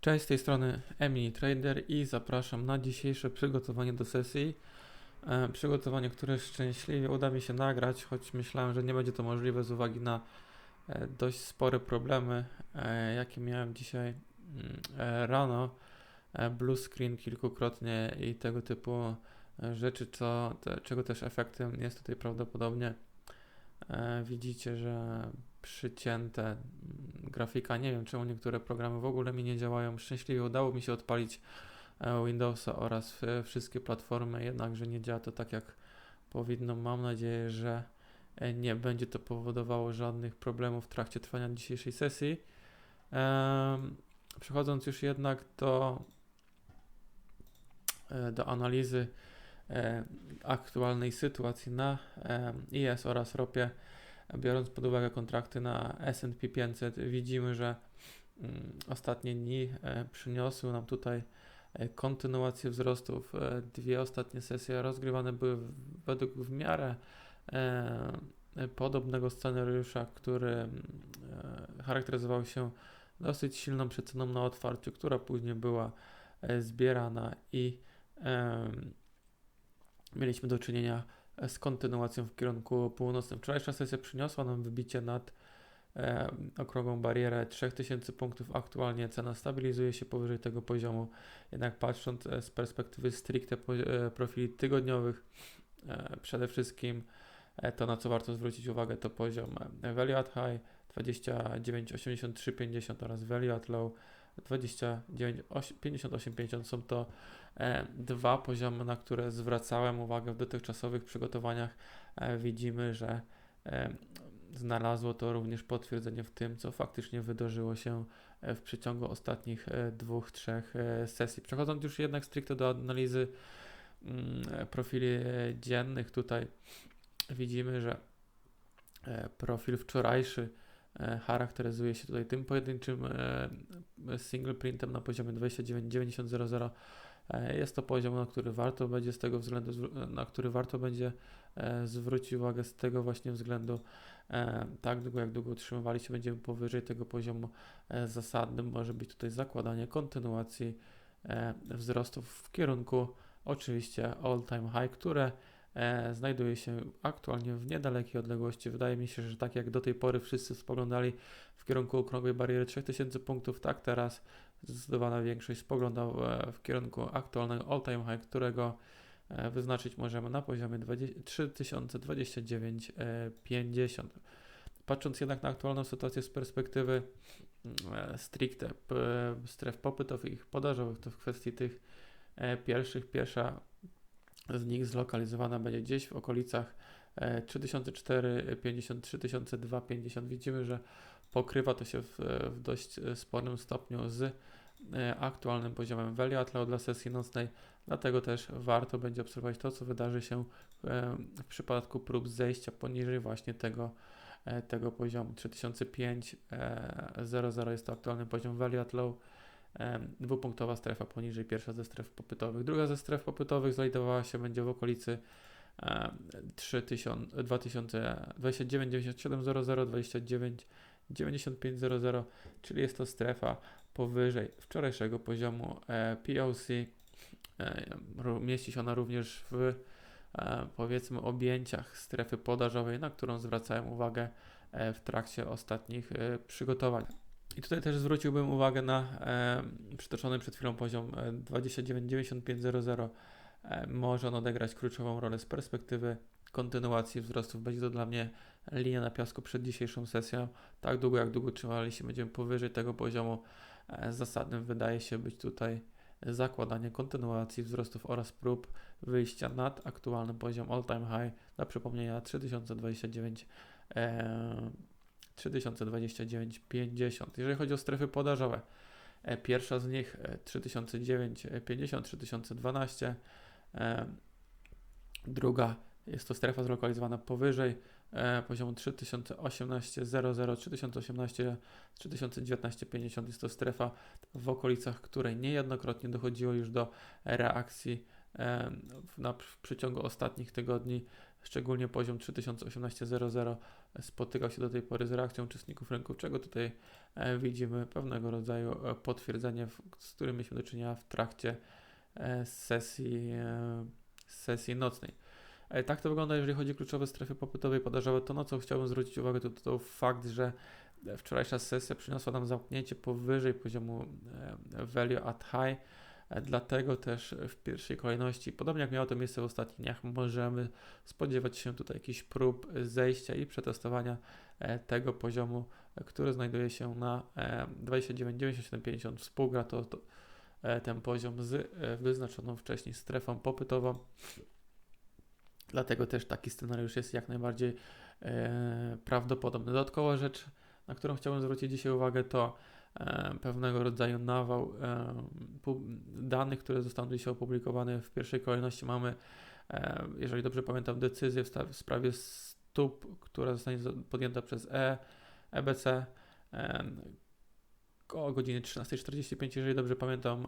Cześć, z tej strony Emily Trader i zapraszam na dzisiejsze przygotowanie do sesji. E, przygotowanie, które szczęśliwie uda mi się nagrać, choć myślałem, że nie będzie to możliwe z uwagi na e, dość spore problemy, e, jakie miałem dzisiaj mm, e, rano. E, blue screen kilkukrotnie i tego typu e, rzeczy, co, te, czego też efektem jest tutaj prawdopodobnie. E, widzicie, że przycięte grafika. Nie wiem, czemu niektóre programy w ogóle mi nie działają. Szczęśliwie udało mi się odpalić e, Windowsa oraz e, wszystkie platformy, jednakże nie działa to tak jak powinno. Mam nadzieję, że e, nie będzie to powodowało żadnych problemów w trakcie trwania dzisiejszej sesji. Przechodząc już jednak do, do analizy aktualnej sytuacji na IS oraz ropie, biorąc pod uwagę kontrakty na S&P 500, widzimy, że mm, ostatnie dni e, przyniosły nam tutaj e, kontynuację wzrostów. E, Dwie ostatnie sesje rozgrywane były według w miarę podobnego scenariusza, który mm, charakteryzował się dosyć silną przeceną na otwarciu, która później była zbierana i mieliśmy do czynienia z kontynuacją w kierunku północnym. Wczorajsza sesja przyniosła nam wybicie nad e, okrągłą barierę 3000 punktów. Aktualnie cena stabilizuje się powyżej tego poziomu. Jednak patrząc e, z perspektywy stricte e, profili tygodniowych, e, przede wszystkim e, to na co warto zwrócić uwagę to poziom value at high 29,83,50 oraz value at low 29,58,50 są to e, dwa poziomy, na które zwracałem uwagę w dotychczasowych przygotowaniach. E, widzimy, że e, znalazło to również potwierdzenie w tym, co faktycznie wydarzyło się e, w przeciągu ostatnich e, dwóch, trzech e, sesji. Przechodząc już jednak stricte do analizy mm, profili dziennych, tutaj widzimy, że profil wczorajszy charakteryzuje się tutaj tym pojedynczym e, single printem na poziomie 29,9000. E, Jest to poziom, na który warto będzie z tego względu, na który warto będzie e, zwrócić uwagę z tego właśnie względu. E, tak długo jak długo utrzymywali się będziemy powyżej tego poziomu e, zasadnym, może być tutaj zakładanie kontynuacji e, wzrostów w kierunku oczywiście all time high, które e, znajduje się aktualnie w niedalekiej odległości. Wydaje mi się, że tak jak do tej pory wszyscy spoglądali w kierunku okrągłej bariery 3000 punktów, tak teraz zdecydowana większość spoglądał e, w kierunku aktualnego all time high, którego e, wyznaczyć możemy na poziomie 20 3029,50. Patrząc jednak na aktualną sytuację z perspektywy mm, e, stricte stref popytowych i podażowych, to w kwestii tych e, pierwszych, pierwsza z nich zlokalizowana będzie gdzieś w okolicach e, 3004,50, 3002,50. Widzimy, że pokrywa to się w, w dość e, sporym stopniu z e, aktualnym poziomem value at low dla sesji nocnej, dlatego też warto będzie obserwować to, co wydarzy się e, w przypadku prób zejścia poniżej właśnie tego, e, tego poziomu. 3005,00 jest to aktualny poziom at low, e, dwupunktowa strefa poniżej, pierwsza ze stref popytowych. Druga ze stref popytowych znajdowała się będzie w okolicy e, 3000, 2000, 29,9700, 29 9500, czyli jest to strefa powyżej wczorajszego poziomu e, POC. E, mieści się ona również w e, powiedzmy objęciach strefy podażowej, na którą zwracałem uwagę e, w trakcie ostatnich e, przygotowań. I tutaj też zwróciłbym uwagę na e, przytoczony przed chwilą poziom e, 29,9500. E, może on odegrać kluczową rolę z perspektywy kontynuacji wzrostów. Będzie to dla mnie linia na piasku przed dzisiejszą sesją. Tak długo jak długo trzymali się będziemy powyżej tego poziomu. E, Zasadnym wydaje się być tutaj zakładanie kontynuacji wzrostów oraz prób wyjścia nad aktualny poziom all time high. Dla przypomnienia 3029 e, 3029,50. Jeżeli chodzi o strefy podażowe, e, pierwsza z nich e, 3009,50, 3012, e, druga jest to strefa zlokalizowana powyżej e, poziomu 3018,00, 3018, 3019,50 jest to strefa w okolicach której niejednokrotnie dochodziło już do reakcji e, na, w przeciągu ostatnich tygodni, szczególnie poziom 3018,00 spotykał się do tej pory z reakcją uczestników rynku, czego tutaj e, widzimy pewnego rodzaju e, potwierdzenie, z którym mieliśmy do czynienia w trakcie e, sesji, sesji nocnej. Tak to wygląda, jeżeli chodzi o kluczowe strefy popytowe i podażowe. To, na co chciałbym zwrócić uwagę, to, to fakt, że wczorajsza sesja przyniosła nam zamknięcie powyżej poziomu value at high dlatego też w pierwszej kolejności, podobnie jak miało to miejsce w ostatnich dniach, możemy spodziewać się tutaj jakichś prób zejścia i przetestowania e, tego poziomu, e, który znajduje się na 29,9750. Współgra to, to ten poziom z wyznaczoną wcześniej strefą popytową. Dlatego też taki scenariusz jest jak najbardziej prawdopodobny. Dodatkowa rzecz, na którą chciałbym zwrócić dzisiaj uwagę, to E, pewnego rodzaju nawał e, danych, które zostaną dzisiaj opublikowane. W pierwszej kolejności mamy, e, jeżeli dobrze pamiętam, decyzję w sprawie stóp, która zostanie podjęta przez e, EBC o godzinie 13.45, jeżeli dobrze pamiętam.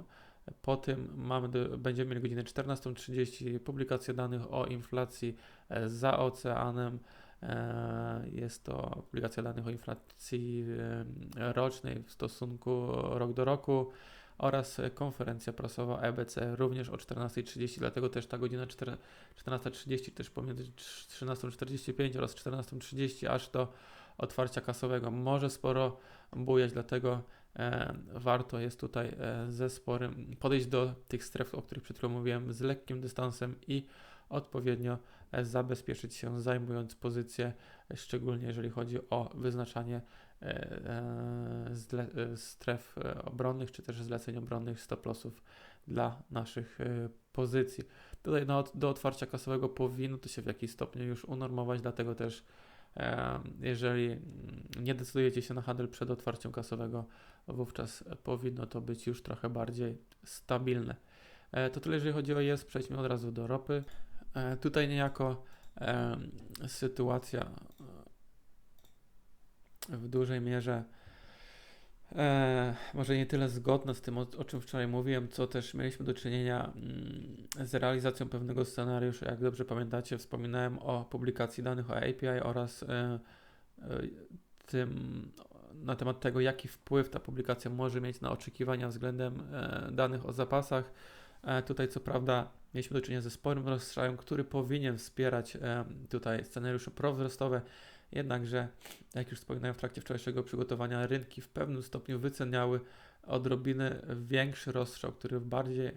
Po tym mamy, będziemy mieli godzinę 14.30 publikację danych o inflacji za oceanem. E, jest to publikacja danych o inflacji e, rocznej w stosunku rok do roku oraz konferencja prasowa EBC również o 14.30, dlatego też ta godzina 14.30 też pomiędzy 13.45 oraz 14.30 aż do otwarcia kasowego może sporo bujać, dlatego e, warto jest tutaj e, ze sporym podejść do tych stref, o których przed chwilą mówiłem, z lekkim dystansem i odpowiednio zabezpieczyć się, zajmując pozycję, e, szczególnie jeżeli chodzi o wyznaczanie e, stref obronnych, czy też zleceń obronnych stop lossów dla naszych pozycji. Tutaj no, do otwarcia kasowego powinno to się w jakiś stopniu już unormować, dlatego też jeżeli nie decydujecie się na handel przed otwarciem kasowego, wówczas powinno to być już trochę bardziej stabilne. To tyle, jeżeli chodzi o jest. Przejdźmy od razu do ropy. E, tutaj niejako e, sytuacja e, w dużej mierze może nie tyle zgodna z tym, o, czym wczoraj mówiłem, co też mieliśmy do czynienia mm, z realizacją pewnego scenariusza. Jak dobrze pamiętacie, wspominałem o publikacji danych o API oraz tym, na temat tego, jaki wpływ ta publikacja może mieć na oczekiwania względem danych o zapasach. Tutaj, co prawda, mieliśmy do czynienia ze sporym rozstrzałem, który powinien wspierać tutaj scenariusze prowzrostowe, jednakże, jak już wspominałem w trakcie wczorajszego przygotowania, rynki w pewnym stopniu wyceniały odrobinę większy rozstrzał, który bardziej e,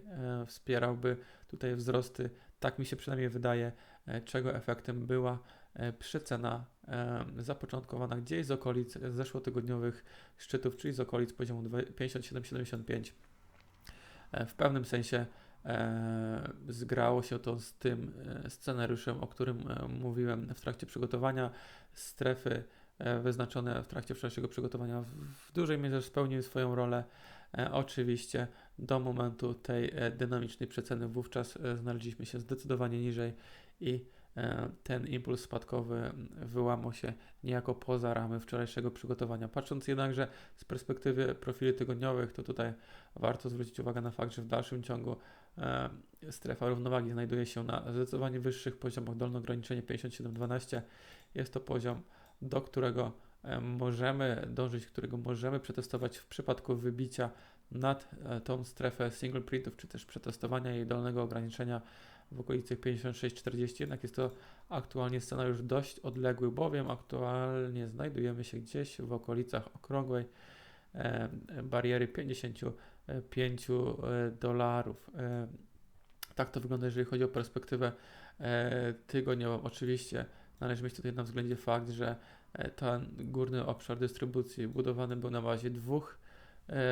wspierałby tutaj wzrosty, tak mi się przynajmniej wydaje, e, czego efektem była e, przecena zapoczątkowana gdzieś z okolic zeszłotygodniowych szczytów, czyli z okolic poziomu 57,75. W pewnym sensie E, zgrało się to z tym e, scenariuszem, o którym e, mówiłem w trakcie przygotowania. Strefy wyznaczone w trakcie wcześniejszego przygotowania w dużej mierze spełniły swoją rolę. Oczywiście do momentu tej dynamicznej przeceny wówczas znaleźliśmy się zdecydowanie niżej i ten impuls spadkowy wyłamał się niejako poza ramy wczorajszego przygotowania. Patrząc jednakże z perspektywy profili tygodniowych, to tutaj warto zwrócić uwagę na fakt, że w dalszym ciągu E, strefa równowagi znajduje się na zdecydowanie wyższych poziomach. Dolne ograniczenie 57,12 jest to poziom, do którego e, możemy dążyć, którego możemy przetestować w przypadku wybicia nad e, tą strefę single printów, czy też przetestowania jej dolnego ograniczenia w okolicy 56,40. Jednak jest to aktualnie scenariusz dość odległy, bowiem aktualnie znajdujemy się gdzieś w okolicach okrągłej bariery 50 5 e, dolarów. E, tak to wygląda, jeżeli chodzi o perspektywę e, tygodniową. Oczywiście należy mieć tutaj na względzie fakt, że ten górny obszar dystrybucji budowany był na bazie dwóch,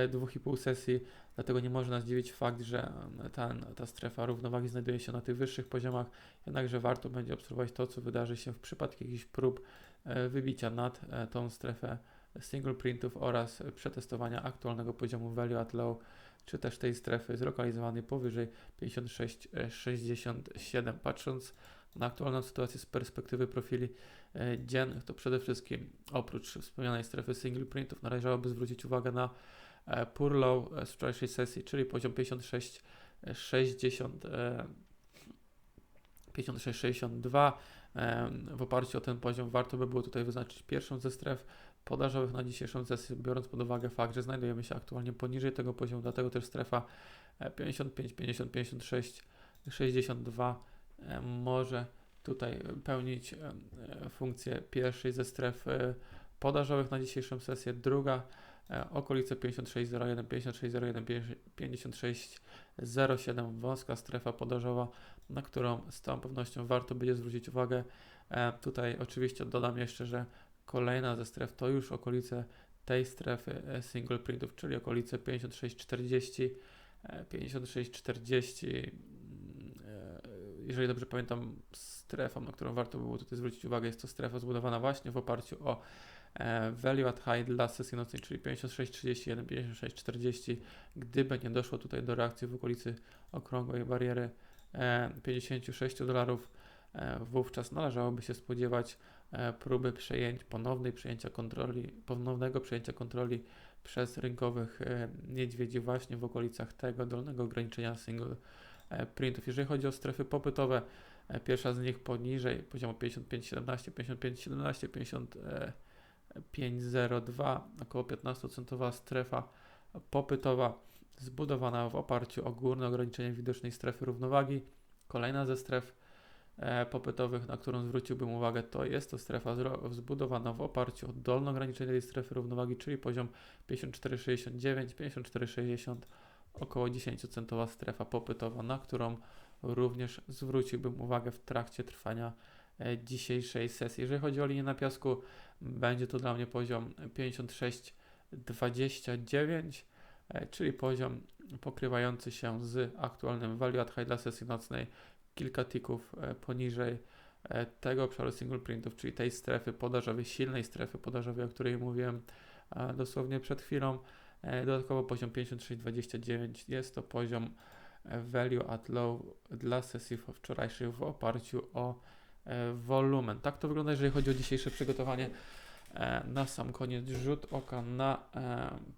dwóch i pół sesji, dlatego nie może nas dziwić fakt, że ta, ta strefa równowagi znajduje się na tych wyższych poziomach, jednakże warto będzie obserwować to, co wydarzy się w przypadku jakichś prób wybicia nad tą strefę single printów oraz przetestowania aktualnego poziomu value at low, czy też tej strefy zlokalizowanej powyżej 56,67. Patrząc na aktualną sytuację z perspektywy profili e, dziennych, to przede wszystkim oprócz wspomnianej strefy single printów należałoby zwrócić uwagę na e, poor low e, z wczorajszej sesji, czyli poziom 56,60 56,62. W oparciu o ten poziom warto by było tutaj wyznaczyć pierwszą ze stref podażowych na dzisiejszą sesję, biorąc pod uwagę fakt, że znajdujemy się aktualnie poniżej tego poziomu, dlatego też strefa e, 55, 50, 56, 62 e, może tutaj pełnić e, e, funkcję pierwszej ze stref e, podażowych na dzisiejszą sesję, druga okolice 5601, 5601, 5607, wąska strefa podażowa, na którą z całą pewnością warto będzie zwrócić uwagę. Tutaj oczywiście dodam jeszcze, że kolejna ze stref to już okolice tej strefy e, single printów, czyli okolice 5640, e, 5640. mm, e, Jeżeli dobrze pamiętam, strefą, na którą warto by było tutaj zwrócić uwagę, jest to strefa zbudowana właśnie w oparciu o e, value at high dla sesji nocnej, czyli 5631, 5640. Gdyby nie doszło tutaj do reakcji w okolicy okrągłej bariery e, 56 dolarów, e, wówczas należałoby się spodziewać e, próby przejęć, ponownej przejęcia kontroli, ponownego przejęcia kontroli przez rynkowych e, niedźwiedzi właśnie w okolicach tego dolnego ograniczenia single e, printów. Jeżeli chodzi o strefy popytowe, e, pierwsza z nich poniżej poziomu 55,17, 55,17, 55,02, około 15% strefa popytowa zbudowana w oparciu o górne ograniczenie widocznej strefy równowagi. Kolejna ze stref e, popytowych, na którą zwróciłbym uwagę, to jest to strefa zbudowana w oparciu o dolne ograniczenie tej strefy równowagi, czyli poziom 54,69, 54,60, około 10% strefa popytowa, na którą również zwróciłbym uwagę w trakcie trwania e, dzisiejszej sesji. Jeżeli chodzi o linię na piasku, będzie to dla mnie poziom 56,29, e, czyli poziom pokrywający się z aktualnym value at high dla sesji nocnej, kilka tików e, poniżej e, tego obszaru single printów, czyli tej strefy podażowej, silnej strefy podażowej, o której mówiłem dosłownie przed chwilą. E, Dodatkowo poziom 56,29 jest to poziom value at low dla sesji wczorajszych w oparciu o wolumen. Tak to wygląda, jeżeli chodzi o dzisiejsze przygotowanie. Na sam koniec rzut oka na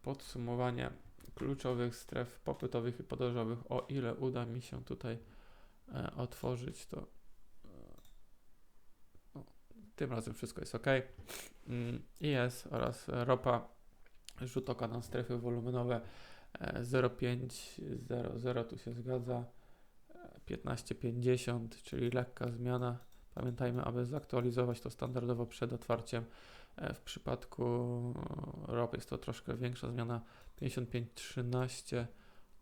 podsumowanie kluczowych stref popytowych i podażowych, o ile uda mi się tutaj otworzyć, to e, tym razem wszystko jest ok. Mm, IS oraz ropa, rzut oka na strefy wolumenowe e, 0,500 tu się zgadza, e, 15,50, czyli lekka zmiana. Pamiętajmy, aby zaktualizować to standardowo przed otwarciem. E, W przypadku ropy jest to troszkę większa zmiana 55,13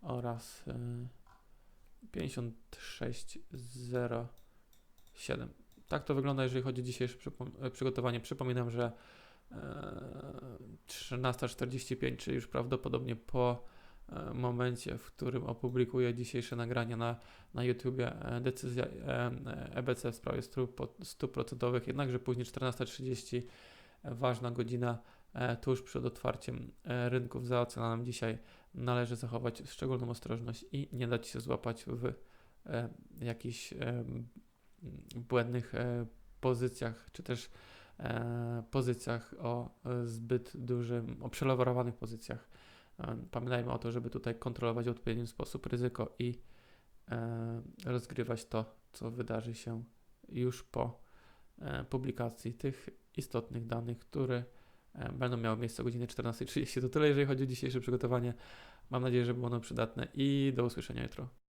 oraz e, 56,07. Tak to wygląda, jeżeli chodzi o dzisiejsze e, przygotowanie. Przypominam, że e, 13.45, czyli już prawdopodobnie po e, momencie, w którym opublikuję dzisiejsze nagranie na, na YouTubie, e, decyzja e, EBC w sprawie stóp procentowych, jednakże później 14.30, e, ważna godzina, e, tuż przed otwarciem e, rynków za oceanem dzisiaj należy zachować szczególną ostrożność i nie dać się złapać w e, jakichś e, błędnych e, pozycjach, czy też e, pozycjach o e, zbyt dużym, o pozycjach. E, Pamiętajmy o to, żeby tutaj kontrolować w odpowiedni sposób ryzyko i e, rozgrywać to, co wydarzy się już po e, publikacji tych istotnych danych, które e, będą miały miejsce o godzinie 14.30. To tyle, jeżeli chodzi o dzisiejsze przygotowanie. Mam nadzieję, że było ono przydatne i do usłyszenia jutro.